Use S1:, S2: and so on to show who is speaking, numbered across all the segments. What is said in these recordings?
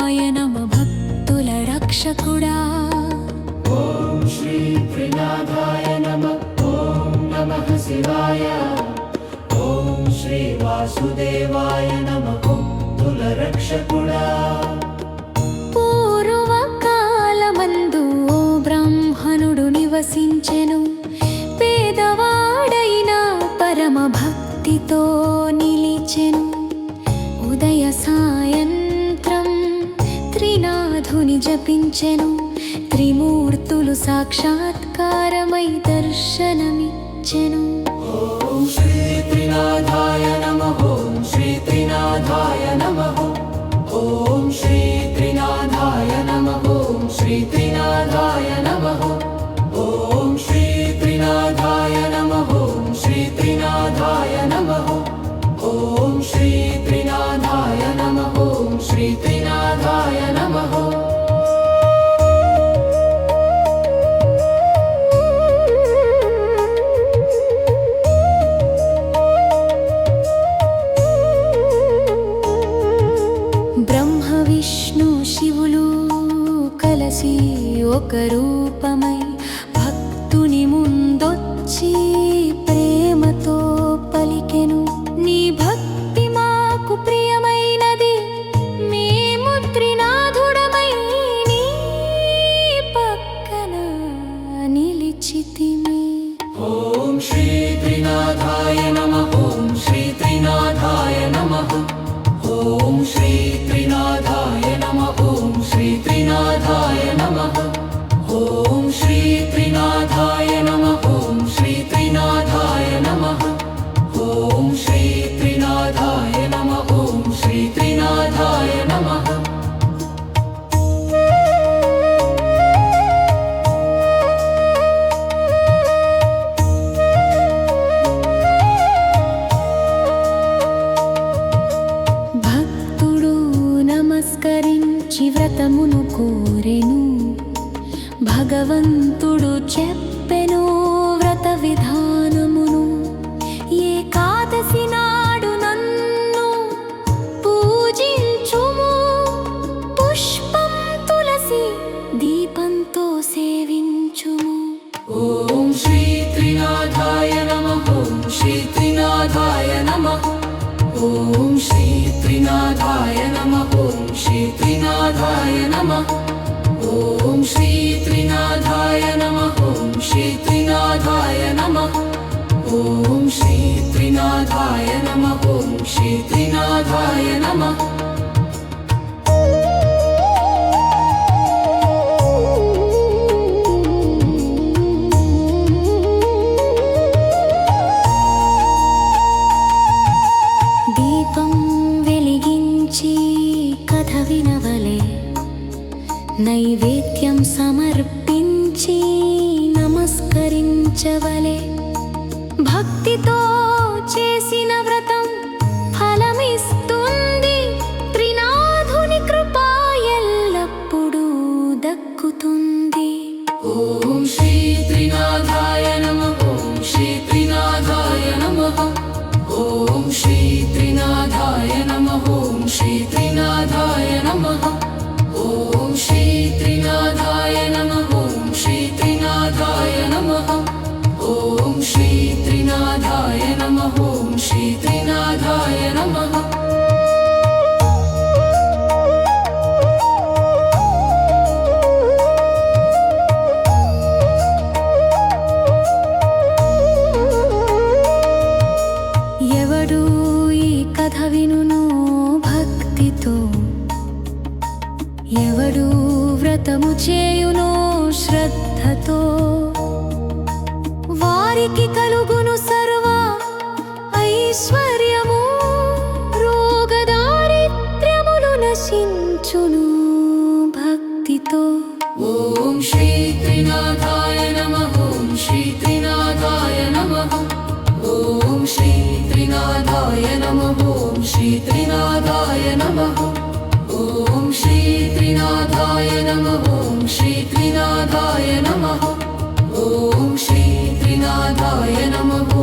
S1: శివాయ నమ భక్తుల రక్షకుడా.
S2: ఓం శ్రీ త్రినాథాయ
S1: పూర్వకాలమందు ఓ బ్రాహ్మణుడు నివసించెను. పేదవాడైన పరమ భక్తితో నిలిచెను. జపించెను. త్రిమూర్తులు సాక్షాత్కారమై దర్శనమిచ్చెను.
S2: శ్రీ త్రినాథాయ నమ. ॐ श्री त्रिनाथाय नमः ॐ श्री त्रिनाथाय नमः। ॐ श्री त्रिनाथाय नमः ॐ श्री त्रिनाथाय नमः। ॐ श्री त्रिनाथाय ॐ श्री त्रिनाथाय नमः ॐ श्री त्रिनाथाय नमः। ॐ श्री त्रिनाथाय नमः ॐ श्री त्रिनाथाय नमः। ॐ श्री त्रिनाथाय नमः ॐ त्रिनाथाय नमः
S1: భక్తితో ఎవడు వ్రతము చేయునో శ్రద్ధతో? వారికి కలుగును సర్వ Aishwarya boy
S2: and I'm a boy.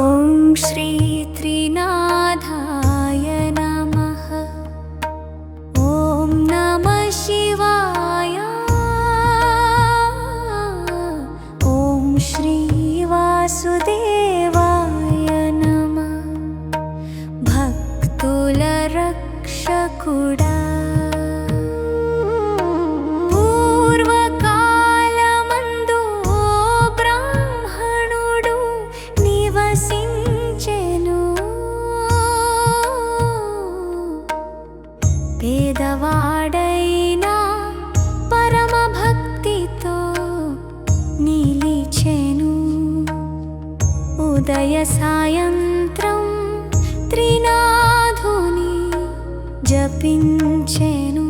S2: ॐ श्रीत्रिनादाय नमः। ॐ नमः शिवाय। ॐ श्रीवासुदेवाय नमः। भक्तुलरक्षकुड సాయంత్రం త్రినాధుని జపించెను.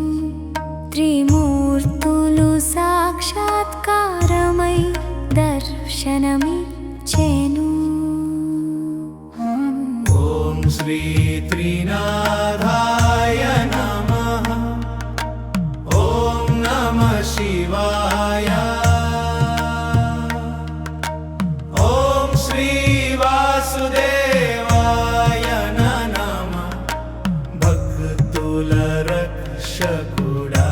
S2: త్రిమూర్తులు సాక్షాత్కారమై దర్శనమిచ్చెను.
S3: ఓం శ్రీ త్రినా రక్షకుడా.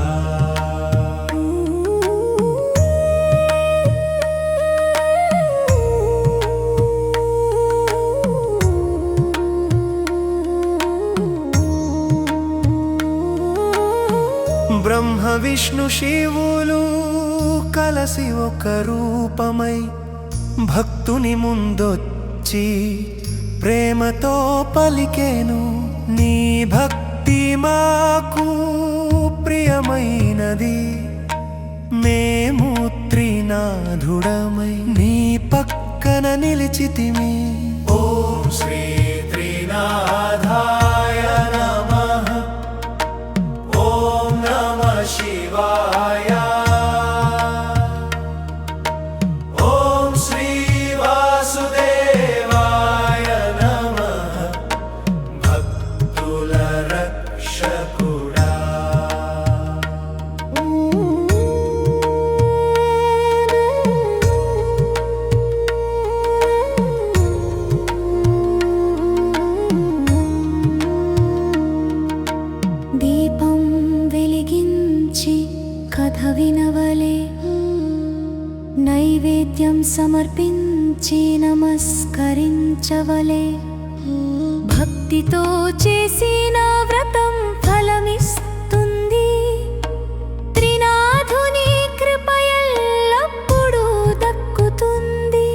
S3: బ్రహ్మ విష్ణు శివులు కలసి ఒక రూపమై భక్తుని ముందొచ్చి ప్రేమతో పలికేను. నీ భక్తి మాకు ప్రియమైనది. మేము త్రినాధుడమై నీ పక్కన నిలిచితిమి.
S2: నైవేద్యం సమర్పించి నమస్కరించవలే. భక్తితో చేసిన వ్రతం ఫలమిస్తుంది. త్రినాథుని కృపయల్లప్పుడు దక్కుతుంది.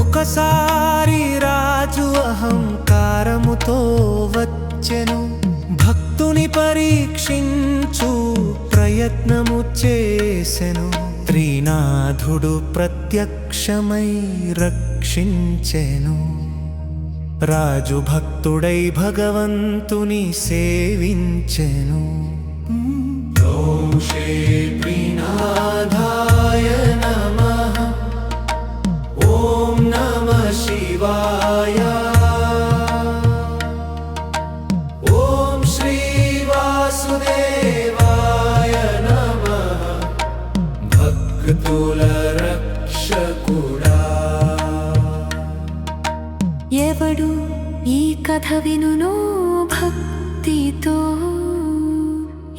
S3: ఒకసారి రాజు అహంకారముతో వచ్చెను. పరీక్షించు ప్రయత్నము చేసెను. త్రినాథుడు ప్రత్యక్షమై రక్షించెను. రాజు భక్తుడై భగవంతుని సేవించెను. దోషే శ్రీ
S2: వినునో భక్తితో.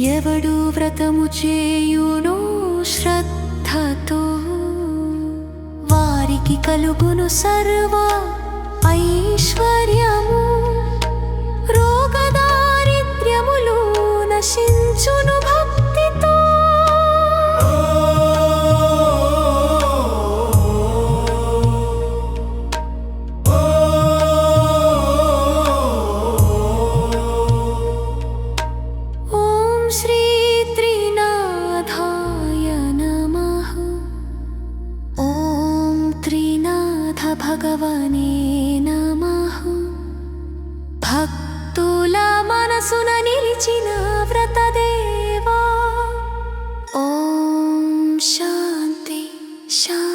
S2: ఎవడు వ్రతము చేయునో శ్రద్ధతో. వారికి కలుగును సర్వ ఐశ్వర్యము. రోగదారిద్ర్యములు నశించును. शान्ति शान्ति